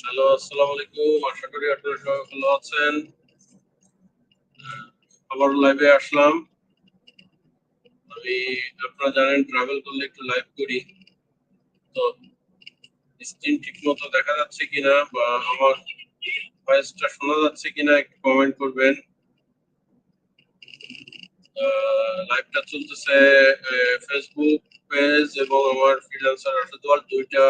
Hello, আসসালামু আলাইকুম। আশা করি আপনারা সবাই ভালো আছেন। আবার লাইভে আসলাম। আমি, আপনারা জানেন ট্রাভেল করলে একটু লাইভ করি। তো স্ক্রিন ঠিক মতো দেখা যাচ্ছে কিনা বা আমার ভয়েসটা শোনা যাচ্ছে কিনা একটু কমেন্ট করবেন। লাইভটা চলতেছে ফেসবুক পেজ এবং আমার ফ্রিল্যান্সার আসাদওয়াল দুইটা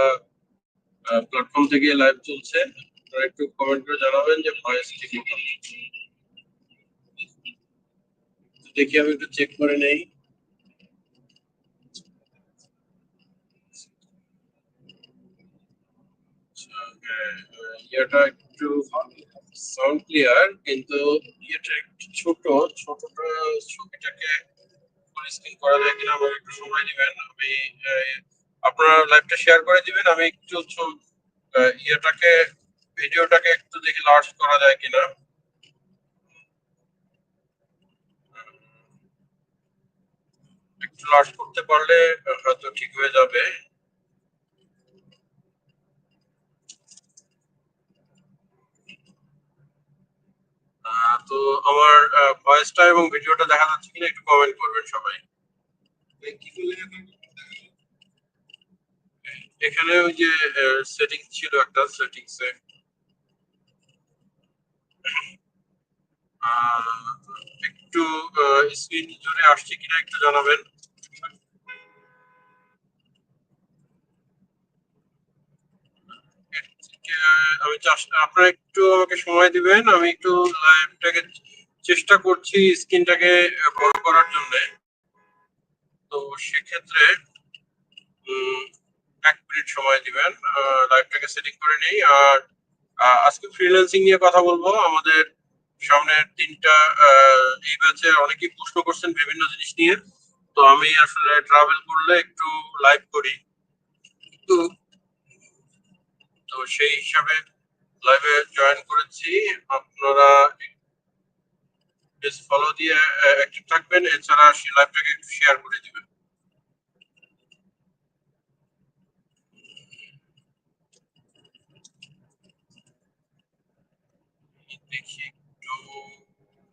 প্ল্যাটফর্ম থেকে লাইভ চলছে। একটু কমেন্ট করে জানাবেন যে ভয়েস ঠিক মতো দেখি আমি একটু চেক করে নেই। আচ্ছা, হ্যাঁ, ইয়েটা একটু সাউন্ড ক্লিয়ার কিন্তু ইয়েটা একটু ছোট। ছোটটা ছবিটাকে ফুল করা যায় কিনা আমার একটু সময় দিবেন। আমি আপনারা লাইভটা শেয়ার করে দিবেন। আমি একটু ইয়েটাকে ভিডিওটাকে একটু দেখি লার্জ করা যায় কিনা। একটু লার্জ করতে পারলে হয়তো ঠিক হয়ে যাবে। তো আমার ভয়েসটা এবং ভিডিওটা দেখা যাচ্ছে কিনা একটু কমেন্ট করবেন সবাই। এখানে ওই যে সেটিং ছিল একটা সেটিংসে একটু স্ক্রিন জুড়ে আসছে কিনা একটু জানাবেন। আমি আপনারা একটু আমাকে সময় দিবেন, আমি একটু লাইভটাকে চেষ্টা করছি স্ক্রিনটাকে বড় করার জন্য। তো সেক্ষেত্রে এক মিনিট সময় দিবেন লাইভটাকে সেটিং করে নেই। আর আজকে ফ্রিল্যান্সিং নিয়ে কথা বলব। আমাদের সামনে তিনটা এই ব্যাচে অনেকেই প্রশ্ন করছেন বিভিন্ন জিনিস নিয়ে। তো আমি আসলে ট্রাভেল করলে একটু লাইভ করি। তো তো সেই হিসাবে লাইভে জয়েন করেছি। আপনারা ফলো দিয়ে অ্যাক্টিভ থাকবেন। এছাড়া সেই লাইভটাকে একটু শেয়ার করে দিবেন।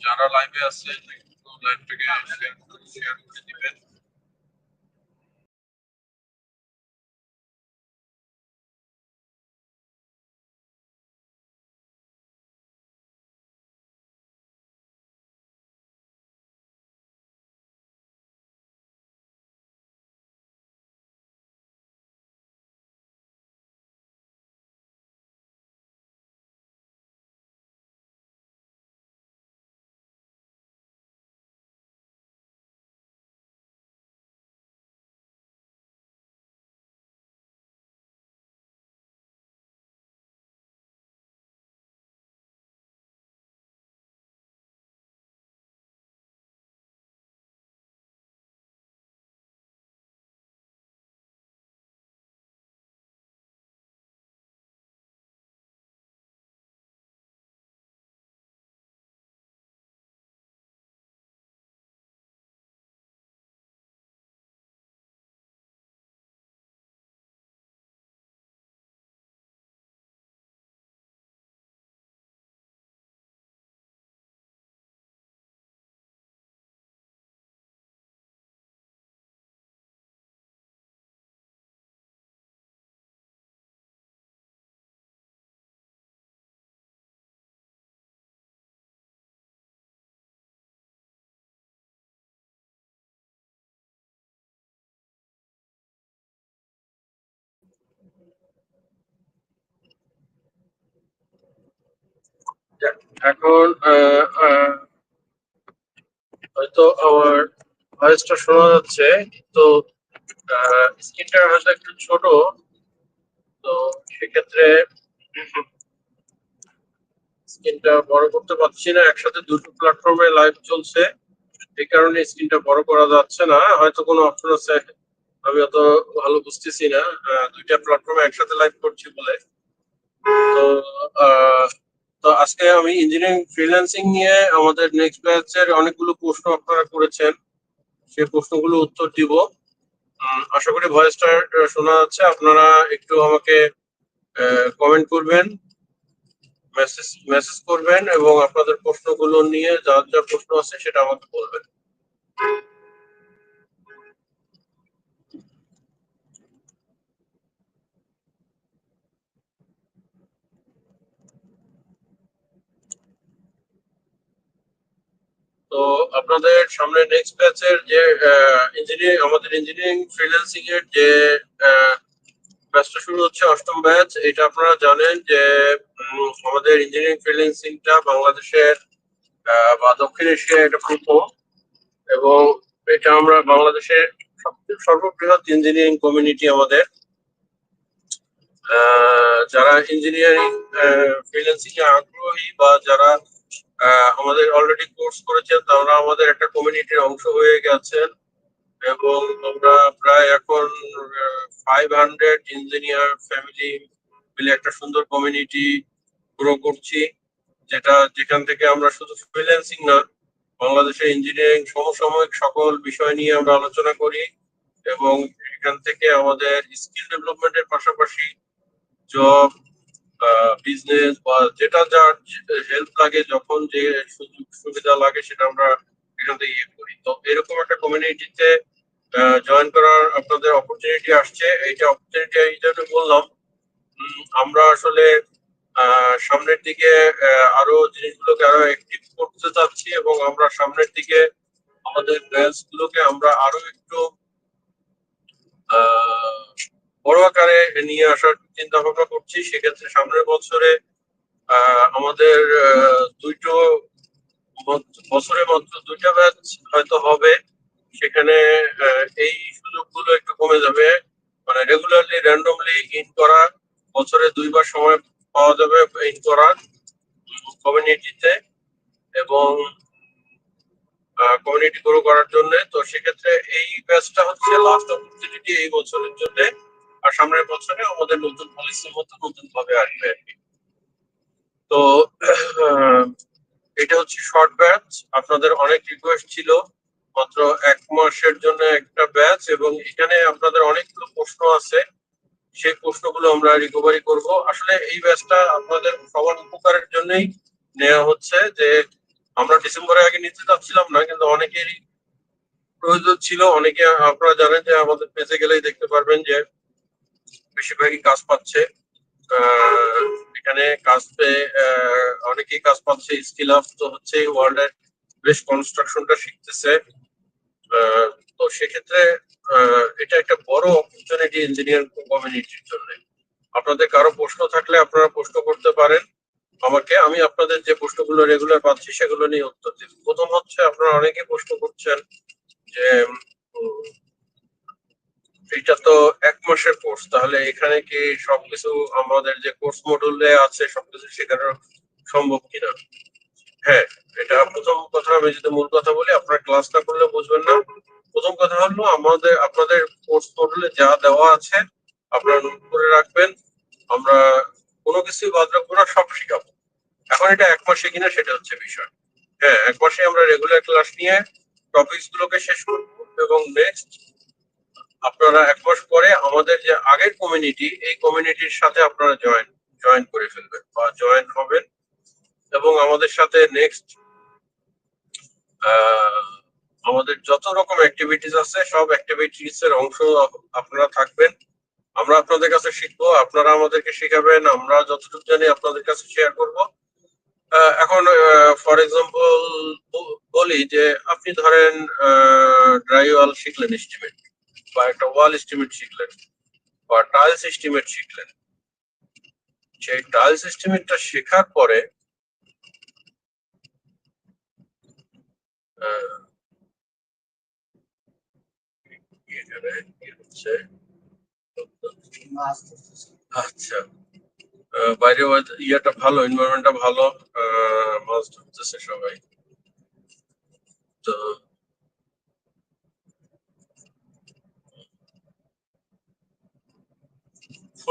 যারা লাইভে আছে লাইভটাকে শেয়ার করে দিবেন। এখন হয়তো আমার ভয়েসটা শোনা যাচ্ছে তো স্ক্রিনটা হয়তো একটু ছোট তো সেক্ষেত্রে স্ক্রিনটা বড় করতে পারছি না। একসাথে দুটো প্ল্যাটফর্মে লাইভ চলছে। এই কারণে স্ক্রিনটা বড় করা যাচ্ছে না। হয়তো কোনো অপশন আছে আমি অত ভালো বুঝতেছি না। দুইটা প্ল্যাটফর্মে একসাথে লাইভ করছি বলে। তো আহ, তো আজকে আমি ইঞ্জিনিয়ারিং ফ্রিল্যান্সিং নিয়ে আমাদের নেক্সট ব্যাচের অনেকগুলো প্রশ্ন আপনারা করেছেন। সেই প্রশ্নগুলো উত্তর দিব। আশা করি ভয়েসটা শোনা যাচ্ছে। আপনারা একটু আমাকে কমেন্ট করবেন মেসেজ মেসেজ করবেন এবং আপনাদের প্রশ্নগুলো নিয়ে যা যা প্রশ্ন আছে সেটা আমাকে বলবেন। তো আপনাদের সামনে নেক্সট ব্যাচের যে ইঞ্জিনিয়ারিং আমাদের ইঞ্জিনিয়ারিং ফ্রিল্যান্সিং এর যে ব্যাচটা শুরু হচ্ছে অষ্টম ব্যাচ এটা আপনারা জানেন যে আমাদের ইঞ্জিনিয়ারিং ফ্রিল্যান্সিংটা বাংলাদেশের বা দক্ষিণ এশিয়ায় এটা প্রথম এবং এটা আমরা বাংলাদেশের সবচেয়ে সর্ববৃহৎ ইঞ্জিনিয়ারিং কমিউনিটি আমাদের। যারা ইঞ্জিনিয়ারিং ফ্রিল্যান্সিং এ আগ্রহী বা যারা আমাদের অলরেডি কোর্স করেছেন তারা আমাদের একটা কমিউনিটির অংশ হয়ে গেছেন। এবং আমরা প্রায় এখন ফাইভ হান্ড্রেড ইঞ্জিনিয়ার ফ্যামিলি মিলে একটা সুন্দর কমিউনিটি গ্রো করছি, যেটা, যেখান থেকে আমরা শুধু ফ্রিল্যান্সিং না, বাংলাদেশের ইঞ্জিনিয়ারিং সমসাময়িক সকল বিষয় নিয়ে আমরা আলোচনা করি এবং এখান থেকে আমাদের স্কিল ডেভেলপমেন্টের পাশাপাশি জব বিজনেস বা যেটা যার হেল্প লাগে, যখন যে সুযোগ সুবিধা লাগে সেটা আমরা এখান থেকে ইয়ে করি। তো এরকম একটা কমিউনিটিতে জয়েন করার আপনাদের অপরচুনিটি আসছে। এইটা অপরচুনিটি এই জন্য বললাম আমরা আসলে সামনের দিকে আরও জিনিসগুলোকে আরও অ্যাক্টিভ করতে চাচ্ছি এবং আমরা সামনের দিকে আমাদের ব্যাচ গুলোকে আমরা আরও একটু বড় আকারে নিয়ে আসার চিন্তা ভাবনা করছি। সেক্ষেত্রে সামনের বছরে আমাদের দুইটো বছ- বছরে মাত্র দুইটা ব্যাচ হয়তো হবে। সেখানে এই সুযোগগুলো একটু কমে যাবে। মানে রেগুলারলি র্যান্ডমলি ইন করা, বছরে দুইবার সময় পাওয়া যাবে ইন করার কমিউনিটিতে এবং কমিউনিটি গ্রো করার জন্য। তো সেক্ষেত্রে এই ব্যাচটা হচ্ছে লাস্ট অপরচুনিটি এই বছরের জন্য। আর সামনের বছরে আমাদের নতুন পলিসি মতো নতুন ভাবে আসবে আর কি। তো, এটা হচ্ছে শর্ট ব্যাচ আপনাদের অনেক রিকোয়েস্ট ছিল, মাত্র এক মাসের জন্য একটা ব্যাচ এবং এখানে আপনাদের অনেকগুলো প্রশ্ন আছে। সেই প্রশ্নগুলো আমরা রিকভারি করব। আসলে এই ব্যাচটা আপনাদের সবার উপকারের জন্যই নেওয়া হচ্ছে যে, আমরা ডিসেম্বরের আগে নিতে চাচ্ছিলাম না, কিন্তু অনেকেরই প্রয়োজন ছিল। অনেকে আপনারা জানেন যে আমাদের পেজে গেলেই দেখতে পারবেন যে বেশিরভাগই কাজ পাচ্ছে। এখানে কাজ পেয়ে অনেকেই কাজ পাচ্ছে। স্কিল আপ তো হচ্ছে ওয়ার্ল্ড এর বেশ কনস্ট্রাকশনটা শিখতেছে। তো সেক্ষেত্রে এটা একটা বড় অপরচুনিটি ইঞ্জিনিয়ার কমিউনিটির জন্য। আপনাদের কারও প্রশ্ন থাকলে আপনারা প্রশ্ন করতে পারেন আমাকে। আমি আপনাদের যে প্রশ্নগুলো রেগুলার পাচ্ছি সেগুলো নিয়ে উত্তর দিব। প্রথম হচ্ছে, আপনারা অনেকে প্রশ্ন করছেন যে এটা তো এক মাসের কোর্স তাহলে এখানে কি সবকিছু আমাদের যে কোর্স মডুলে আছে, সবকিছু শেখানো সম্ভব কিনা? হ্যাঁ এটা প্রথম কথা, আমি যদি মূল কথা বলি, আপনারা ক্লাস না করলে বুঝবেন না। প্রথম কথা হলো, আমাদের, আপনাদের কোর্স মডুলে যা দেওয়া আছে, আপনারা নোট করে রাখবেন। আমরা কোনো কিছু বাদ রাখব না, সব শিখাবো। এখন এটা এক মাসে কিনা, সেটা হচ্ছে বিষয়। হ্যাঁ এক মাসে আমরা রেগুলার ক্লাস নিয়ে টপিকস গুলোকে শেষ করব এবং নেক্সট আপনারা এক মাস পরে আমাদের যে আগের কমিউনিটি এই কমিউনিটির সাথে আপনারা জয়েন জয়েন করে ফেলবেন বা জয়েন হবেন এবং আমাদের সাথে নেক্সট আমাদের যত রকম অ্যাক্টিভিটিস আছে, সব অ্যাক্টিভিটিস এর অংশ আপনারা থাকবেন। আমরা আপনাদের কাছে শিখব, আপনারা আমাদেরকে শেখাবেন, আমরা যতটুকু জানি আপনাদের কাছে শেয়ার করব। এখন ফর এক্সাম্পল বলি যে আপনি ধরেন ড্রাই ওয়াল শিখলেন এস্টিমেট বা একটা ওয়াল এস্টিমেট শিখলেন বা টাইলস এস্টিমেট শিখলেন সেই টাইলস এস্টিমেটটা শেখার পরে আচ্ছা বাইরে ইয়েটা ভালো এনভায়রনমেন্টটা ভালো মাছ ধরতেছে সবাই তো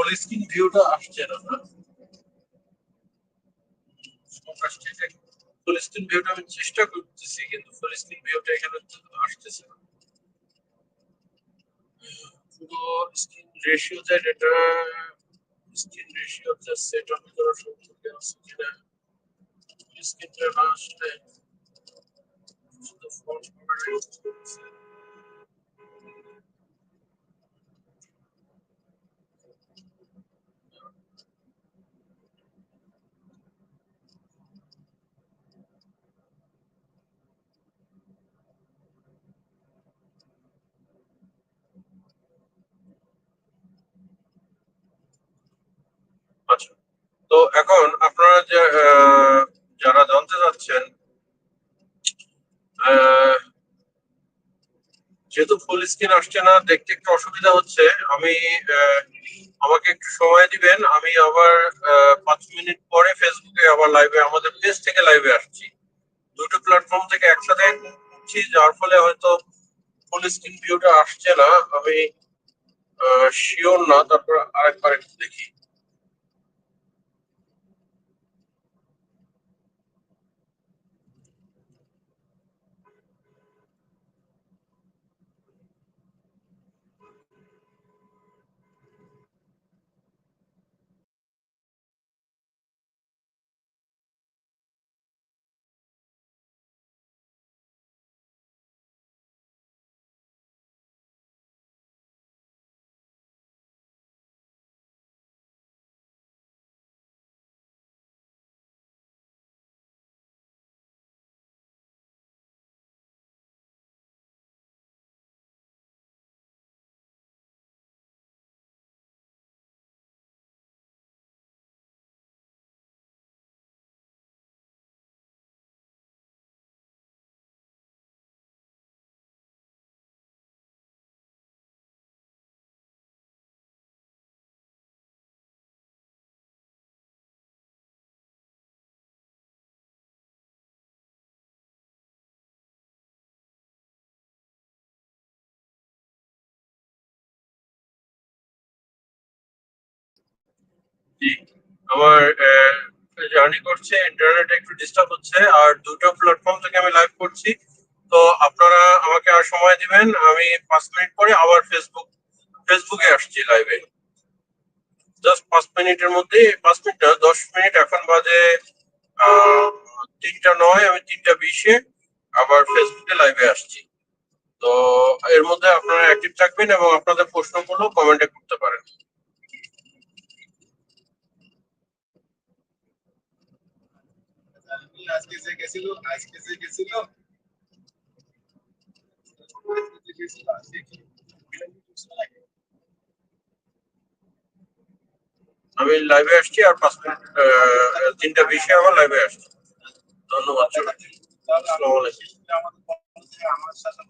ফুল স্ক্রিন ভিউটা আসছে না না? ফুল স্ক্রিন ভিউটা আমি চেষ্টা করতেছি, কিন্তু ফুল স্ক্রিন ভিউটা এখানে তো আসতেছে না। পুরো স্ক্রিন রেশিওতে এটা স্ক্রিন রেশিওতে সেট আপ করা সম্ভব আছে কিনা স্ক্রিনটা না আসলে, শুধু ফন্ট করে আচ্ছা তো এখন আপনারা যে আহ, যারা জানতে চাচ্ছেন যেহেতু ফুল স্ক্রিন আসছে না, দেখতে একটু অসুবিধা হচ্ছে, আমি আমাকে একটু সময় দিবেন। আমি আবার পাঁচ মিনিট পরে ফেসবুকে, আবার লাইভে আমাদের পেজ থেকে লাইভে আসছি। দুটো প্ল্যাটফর্ম থেকে একসাথে করছি যার ফলে হয়তো ফুল স্ক্রিন ভিউটা আসছে না। আমি শিওর না, তারপর আরেকবার একটু আমার জার্নি করছে ইন্টারনেট একটু ডিস্টার্ব হচ্ছে, আর দুটো প্ল্যাটফর্ম থেকে আমি লাইভ করছি। তো আপনারা আমাকে আর সময় দিবেন, আমি পাঁচ মিনিট পরে আবার ফেসবুক ফেসবুকে আসছি লাইভে জাস্ট পাঁচ মিনিটের মধ্যে পাঁচ মিনিট না, দশ মিনিট, এখন বাজে তিনটা নয়, আমি তিনটা বিশে আবার ফেসবুকে লাইভে আসছি। তো এর মধ্যে আপনারা অ্যাক্টিভ থাকবেন এবং আপনাদের প্রশ্নগুলো কমেন্টে করতে পারেন। আজকে যে গেছিল আজকে যে গেছিল? আমি লাইভে আসছি আর পাঁচ মিনিট আহ, তিনটা বিষয় আবার লাইভে আসছি। ধন্যবাদ। আমার সাথে